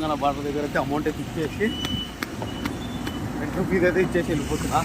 Telangana border దగ్గర అయితే amount అయితే ఇచ్చేసి ఎంట్రీ ఫీజు అయితే ఇచ్చేసి వెళ్ళిపోతున్నా.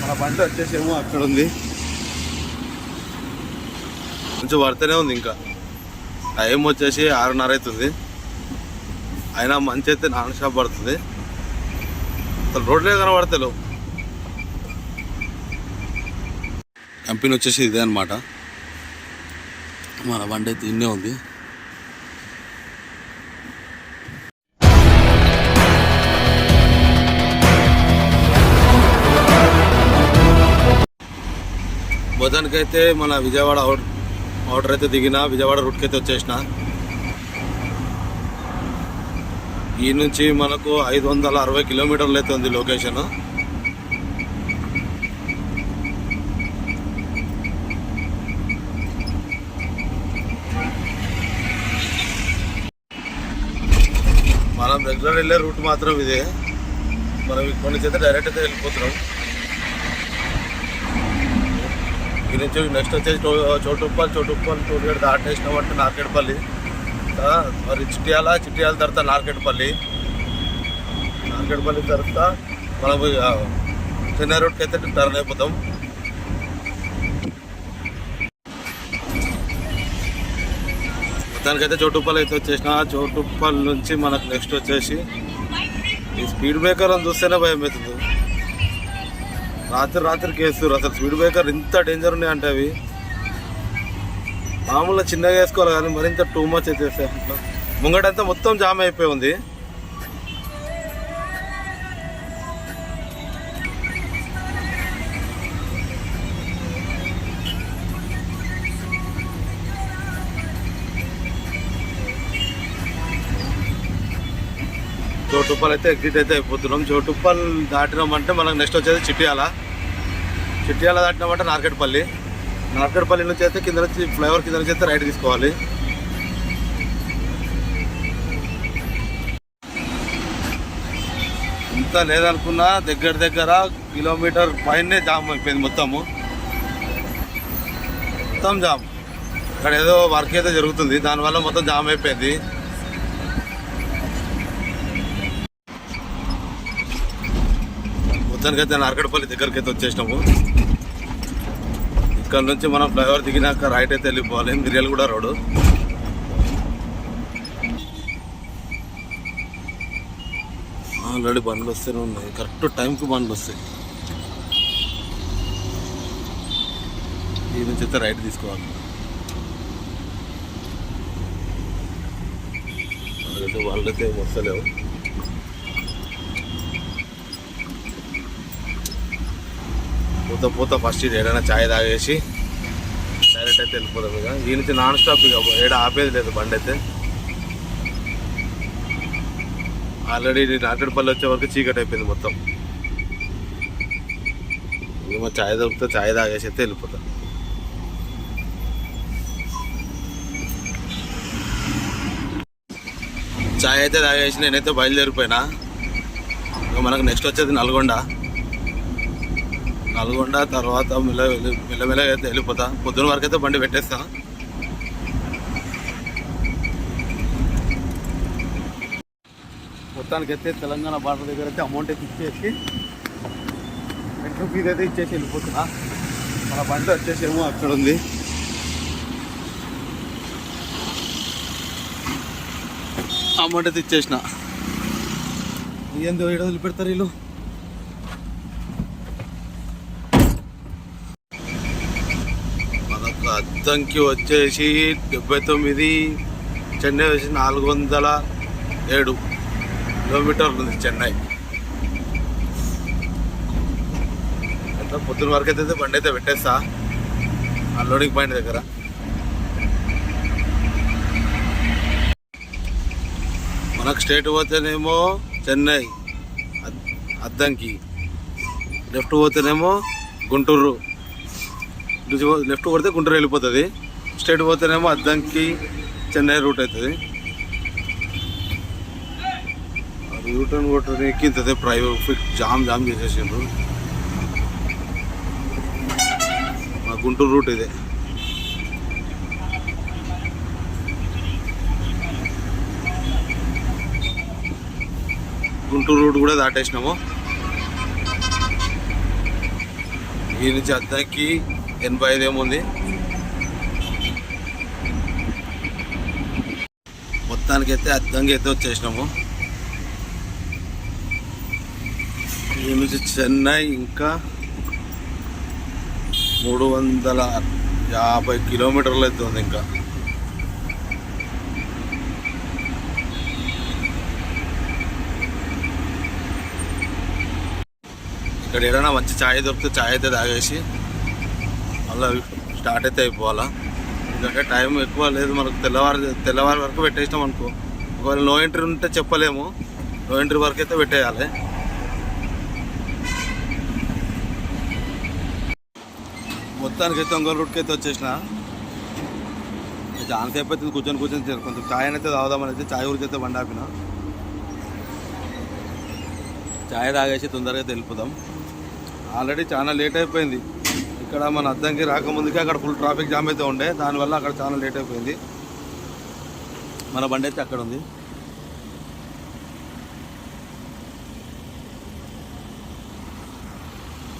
మన బండి వచ్చేసి ఏమో అక్కడ ఉంది. కొంచెం పడితేనే ఉంది ఇంకా. టైం వచ్చేసి ఆరున్నర అవుతుంది. అయినా మంచి అయితే నాన్ షాప్ పడుతుంది. అసలు రోడ్లే కనబడతలేవు. కంపెనీ వచ్చేసి ఇదే అనమాట మన బండి అయితే ఇన్నే ఉంది. మొత్తానికైతే మన విజయవాడ ఆర్డర్ అయితే దిగిన విజయవాడ రూట్కి అయితే వచ్చేసిన. ఈ నుంచి మనకు ఐదు వందల అరవై కిలోమీటర్లు అయితే ఉంది లొకేషన్ మనం రెగ్యులర్ వెళ్ళే రూట్ మాత్రం ఇదే. మనం ఇక్కడ నుంచి అయితే డైరెక్ట్ అయితే వెళ్ళిపోతున్నాం. ఈ నుంచి నెక్స్ట్ వచ్చేసి చో- చోటుప్పల్ చోటుప్పల్ దాటేసినాం అంటే నార్కెట్పల్లి. మరి చిట్యాల చిట్యాల తర్వాత నార్కెట్పల్లి. నార్కెట్పల్లి తర్వాత మనం చెన్నై రోడ్కి అయితే టర్న్ అయిపోతాం. దానికైతే చోటుప్పల్ అయితే వచ్చేసిన. చోటుప్పల్ నుంచి మనకు నెక్స్ట్ వచ్చేసి ఈ స్పీడ్ బ్రేకర్ అని చూస్తేనే భయం అవుతుంది. రాత్రి రాత్రికి వేస్తారు అసలు స్పీడ్ బ్రేకర్ ఇంత డేంజర్ ఉన్నాయి అంటే అవి. మామూలుగా చిన్నగా వేసుకోవాలి కానీ మరింత టూ మచ్ అయితే అట్లా ముంగటంతా మొత్తం జామ్ అయిపోయి ఉంది. చోటుప్పల్ అయితే ఎగ్జిట్ అయితే అయిపోతున్నాం. చోటుప్పల్ దాటినామంటే మనకు నెక్స్ట్ వచ్చేది చిట్యాల. చిట్యాల దాటినామంటే నార్కెట్పల్లి నార్కెట్పల్లి నుంచి అయితే కింద నుంచి ఫ్లైఓవర్ కింద నుంచి అయితే రైట్ తీసుకోవాలి. ఇంత లేదనుకున్నా దగ్గర దగ్గర కిలోమీటర్ పైనే జామ్ అయిపోయింది మొత్తము. మొత్తం జామ్. ఇక్కడ ఏదో వర్క్ అయితే జరుగుతుంది. దానివల్ల మొత్తం జామ్ అయిపోయింది. మొత్తానికైతే నార్కడపల్లి దగ్గరికి అయితే వచ్చేసినాము. ఇక్కడ నుంచి మనం ఫ్లైఓవర్ దిగినాక రైట్ అయితే వెళ్ళిపోవాలి. మిరియల్ కూడా రోడ్డు. ఆల్రెడీ బండ్లు వస్తూనే ఉన్నాయి. కరెక్ట్ టైంకి బండ్లు వస్తాయి. ఈ నుంచి అయితే రైట్ తీసుకోవాలి. వాళ్ళైతే వస్తలేవు. పూత పూత ఫస్ట్ ఇది ఏడైనా ఛాయ్ తాగేసి డైరెక్ట్ అయితే వెళ్ళిపోతాం ఇక. ఈ నుంచి నాన్ స్టాప్ ఇక ఏడ ఆపేది లేదు బండి అయితే. ఆల్రెడీ నాటడిపల్లి వచ్చే వరకు చీకటి అయిపోయింది మొత్తం. ఏమో ఛాయ్ దొరికితే ఛాయ్ తాగేసి అయితే వెళ్ళిపోతాం. ఛాయ్ అయితే తాగేసి నేనైతే బయలుదేరిపోయినా. ఇక మనకు నెక్స్ట్ వచ్చేది నల్గొండ. నల్గొండ తర్వాత మెల్ల మెల్లమెల్లగా అయితే వెళ్ళిపోతా. పొద్దున వరకు అయితే బండి పెట్టేస్తా. అయితే తెలంగాణ బార్డర్ దగ్గర అయితే అమౌంట్ అయితే ఇచ్చేసి ఎంట్రీ ఫీజు అయితే ఇచ్చేసి వెళ్ళిపోతున్నా. మన బండి వచ్చేసి ఏమో అక్కడ ఉంది. అమౌంట్ అయితే ఇచ్చేసిన. ఏందో ఏడు వదిలిపెడతారు వీళ్ళు మనకు అద్దంకి వచ్చేసి డెబ్బై తొమ్మిది చెన్నై వచ్చి నాలుగు వందల ఏడు కిలోమీటర్లు ఉంది చెన్నై. అట్లా పొద్దున వరకు అయితే బండి అయితే పెట్టేస్తా. లోడింగ్ పాయింట్ దగ్గర. మనకు స్టేట్ పోతేనేమో చెన్నై అద్- అద్దంకి. లెఫ్ట్ పోతేనేమో గుంటూరు. లెఫ్ట్ కొడితే గుంటూరు వెళ్ళిపోతుంది. స్ట్రైట్ పోతేనేమో అద్దంకి చెన్నై రూట్ అవుతుంది యూటర్న్ కొట్టని ఎక్కింది ప్రైవేట్ జామ్ జామ్ చేసేసిండ్రు. మా గుంటూరు రూట్ ఇదే. గుంటూరు రూట్ కూడా దాటేసినాము. ఈ నుంచి అద్దంకి ఎనభై ఐదు ఏముంది మొత్తానికైతే అద్దంగా అయితే వచ్చేసినాము. ఈ నుంచి చెన్నై ఇంకా మూడు వందల యాభై కిలోమీటర్లు అయితే ఉంది ఇంకా. ఇక్కడ ఏదైనా మంచి ఛాయ్ దొరికితే ఛాయ్ అయితే తాగేసి మళ్ళీ స్టార్ట్ అయితే అయిపోవాలా? ఎందుకంటే టైం ఎక్కువ లేదు మనకు తెల్లవారు తెల్లవారి వరకు పెట్టేసినాం అనుకో. ఒకవేళ నో ఎంట్రీ ఉంటే చెప్పలేము. నో ఎంట్రీ వరకు అయితే పెట్టేయాలి. మొత్తానికి అయితే ఒంగోలు రూట్కి అయితే వచ్చేసిన. చాలాసేపు అయితే కూర్చొని కూర్చొని కొంచెం ఛాయ్ అయితే తాగుదామని అయితే ఛాయ్ గురించి అయితే బండి ఆపిన. ఛాయ్ తాగేసి తొందరగా తెలుపుదాం ఆల్రెడీ చాలా లేట్ అయిపోయింది. ఇక్కడ మన అద్దంకి రాకముందుకే అక్కడ ఫుల్ ట్రాఫిక్ జామ్ అయితే ఉండే. దానివల్ల అక్కడ చాలా లేట్ అయిపోయింది. మన బండి అయితే అక్కడ ఉంది.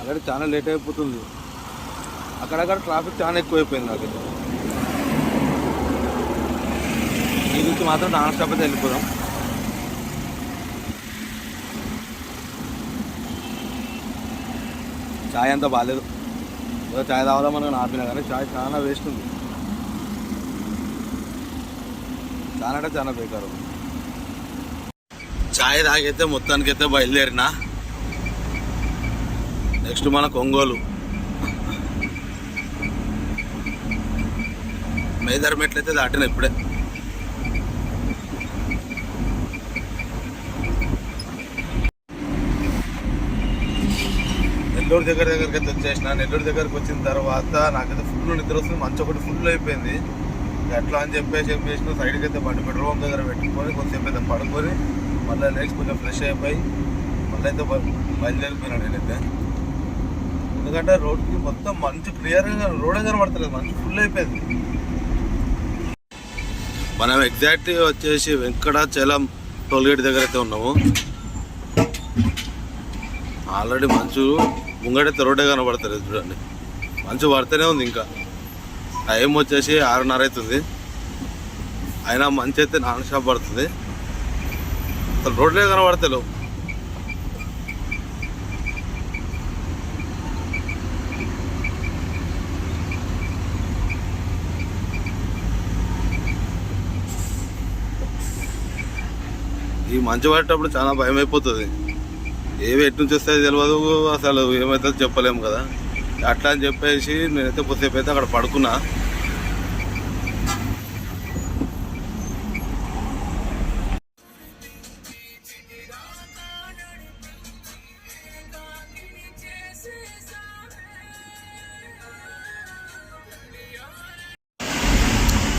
అక్కడ చాలా లేట్ అయిపోతుంది. అక్కడక్కడ ట్రాఫిక్ చాలా ఎక్కువైపోయింది నాకు ఈ నుంచి మాత్రం నాన్ స్టాప్ అయితే వెళ్ళిపోదాం. చాయ్ అంతా బాగాలేదు. చాయ్ తాగుదామని మనం ఆపినా కానీ చాయ్ చాలా వేస్ట్ ఉంది. చాలా అంటే చాలా బేకారు చాయ్ తాగైతే మొత్తానికైతే బయలుదేరిన? నెక్స్ట్ మన ఒంగోలు మేదర్ మెట్లయితే దాటిన ఇప్పుడే. నెల్లూరు దగ్గర దగ్గరికి అయితే వచ్చేసిన. నెల్లూరు దగ్గరకు వచ్చిన తర్వాత నాకైతే ఫుల్ నిద్ర వస్తుంది. మంచి ఒకటి ఫుల్ అయిపోయింది. ఎట్లా అని చెప్పేసి ఏం చేసిన సైడ్కి అయితే బండి పెట్రోల్ పంప్ దగ్గర పెట్టుకొని కొంచెంసేపు అయితే పడుకొని మళ్ళీ లేచి కొంచెం ఫ్రెష్ అయిపోయి మళ్ళీ అయితే బ- నేనైతే. ఎందుకంటే రోడ్కి మొత్తం మంచి క్లియర్గా రోడ్ కనబడతలేదు మంచి ఫుల్ అయిపోయింది. మనం ఎగ్జాక్ట్ వచ్చేసి వెంకటాచలం టోల్గేట్ దగ్గర అయితే ఉన్నాము. ఆల్రెడీ మంచు ముంగడైతే రోడ్డే కనబడతలేదు చూడండి. మంచు పడితేనే ఉంది ఇంకా. టైం వచ్చేసి ఆరున్నర అవుతుంది అయినా మంచి అయితే నాన్ షాప్ పడుతుంది. అసలు రోడ్లే కనబడతలేవు. ఈ మంచు పడేటప్పుడు చాలా భయం అయిపోతుంది ఏవి ఎటు నుంచి వస్తాయో తెలియదు అసలు ఏమవుతుందో చెప్పలేము కదా. అట్లా అని చెప్పేసి నేనైతే కొద్దిసేపు అయితే అక్కడ పడుకున్నా.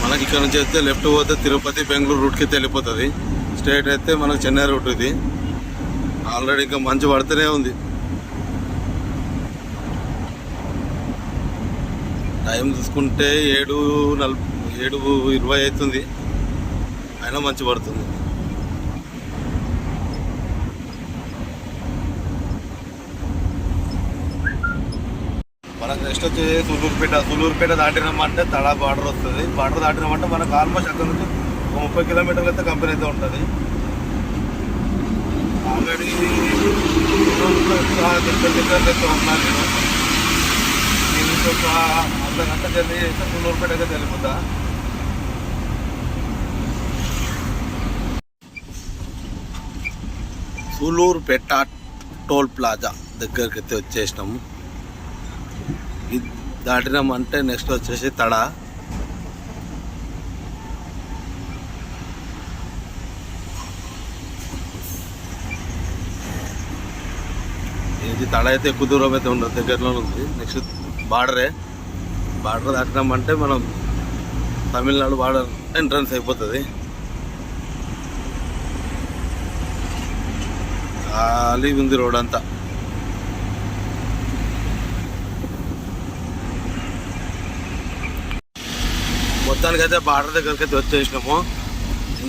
మనకి ఇక్కడ నుంచి అయితే లెఫ్ట్ పోతే తిరుపతి బెంగళూరు రూట్కి అయితే వెళ్ళిపోతుంది. స్ట్రైట్ అయితే మనకు చెన్నై రూట్ ఇది. ఆల్రెడీ ఇంకా మంచు పడుతూనే ఉంది. టైం చూసుకుంటే ఏడు నల్ ఏడు ఇరవై అవుతుంది. అయినా మంచి పడుతుంది. మనకు నెక్స్ట్ వచ్చేది సూలూరుపేట సూలూరుపేట దాటినామంటే తడా బార్డర్ వస్తుంది. బార్డర్ దాటినామంటే మనకు ఆల్మోస్ట్ అక్కడ నుంచి ఒక ముప్పై కిలోమీటర్లు అయితే కంపెనీ అయితే ఉంటుంది. ఆల్రెడీ దగ్గర ఉన్నాను నేను అర్ధ గంట జర్నీ చేస్తే సూలూరుపేట వెళ్ళిపోతా సూలూరుపేట టోల్ ప్లాజా దగ్గరికి అయితే వచ్చేసినాము. ఇది దాటినామంటే నెక్స్ట్ వచ్చేసి తడ. ఇది తడ అయితే ఎక్కువ దూరం అయితే ఉండదు. దగ్గరలో ఉంది. నెక్స్ట్ బార్డరే బార్డర్ దాటినామంటే మనం తమిళనాడు బార్డర్ ఎంట్రన్స్ అయిపోతుంది. ఖాళీ ఉంది రోడ్ అంతా. మొత్తానికి అయితే బార్డర్ దగ్గరికి అయితే వచ్చేసినాము.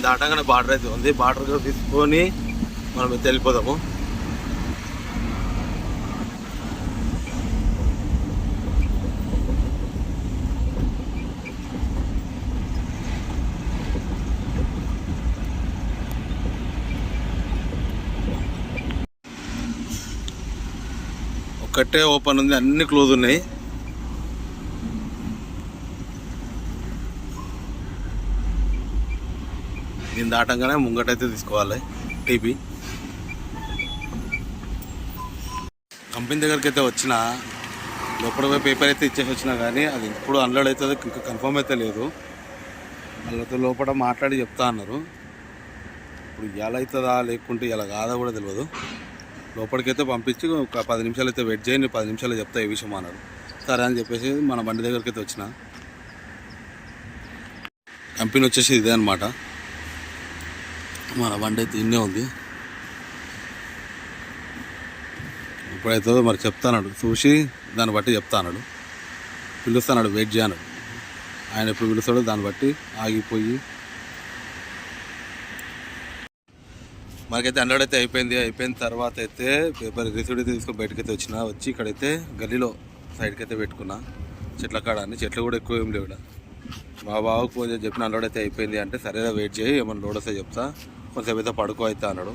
దాటంగానే బార్డర్ అయితే ఉంది. బార్డర్ తీసుకొని మనం అయితే వెళ్ళిపోదాము. ఒక్కటే ఓపెన్ ఉంది అన్ని క్లోజ్ ఉన్నాయి. దీన్ని దాటంగానే ముంగటైతే తీసుకోవాలి టీపీ. కంపెనీ దగ్గరికి అయితే వచ్చిన లోపల పోయి పేపర్ అయితే ఇచ్చేసి వచ్చినా కానీ అది ఇప్పుడు అన్లోడ్ అవుతుంది ఇంకా కన్ఫర్మ్ అయితే లేదు. వాళ్ళతో లోపల మాట్లాడి చెప్తా అన్నారు. ఇప్పుడు ఎలా అవుతుందా లేకుంటే ఇలా కాదా కూడా తెలియదు లోపలికైతే పంపించి ఒక పది నిమిషాలు అయితే వెయిట్ చేయండి పది నిమిషాలు చెప్తా ఈ విషయం అన్నారు. సరే అని చెప్పేసి మన బండి దగ్గరికి అయితే వచ్చిన కంపెనీ వచ్చేసి ఇదే అనమాట మన బండి అయితే ఇన్నే ఉంది. ఎప్పుడైతుందో మరి చెప్తాన్నాడు చూసి దాన్ని బట్టి చెప్తాన్నాడు పిలుస్తాడు వెయిట్ చేయనాడు. ఆయన ఎప్పుడు పిలుస్తాడో దాన్ని బట్టి ఆగిపోయి మనకైతే హండ్రెడ్ అయితే అయిపోయింది. అయిపోయిన తర్వాత అయితే పేపర్ రిసీడ్ అయితే తీసుకొని బయటకు అయితే వచ్చిన వచ్చి ఇక్కడైతే గల్లీలో సైడ్కి అయితే పెట్టుకున్నా. చెట్ల కాడ అని చెట్లు కూడా ఎక్కువ ఏం లేవు మా బావకు ఫోన్ చేసి చెప్పిన హండ్రెడ్ అయితే అయిపోయింది అంటే సరేనా వెయిట్ చేయి ఏమైనా లోడ్ వస్తే చెప్తా. కొంతసేపు అయితే పడుకో అయితే అన్నాడు.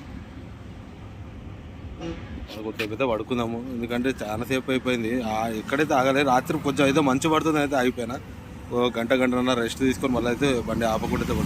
కొంతసేపు అయితే పడుకుందాము ఎందుకంటే చాలా సేపు అయిపోయింది. ఎక్కడైతే ఆగలేదు రాత్రి కొంచెం అయితే మంచు పడుతుంది అయితే అయిపోయినా ఓ గంట గంటన్నర రెస్ట్ తీసుకొని మళ్ళీ అయితే బండి ఆపకుండా అయితే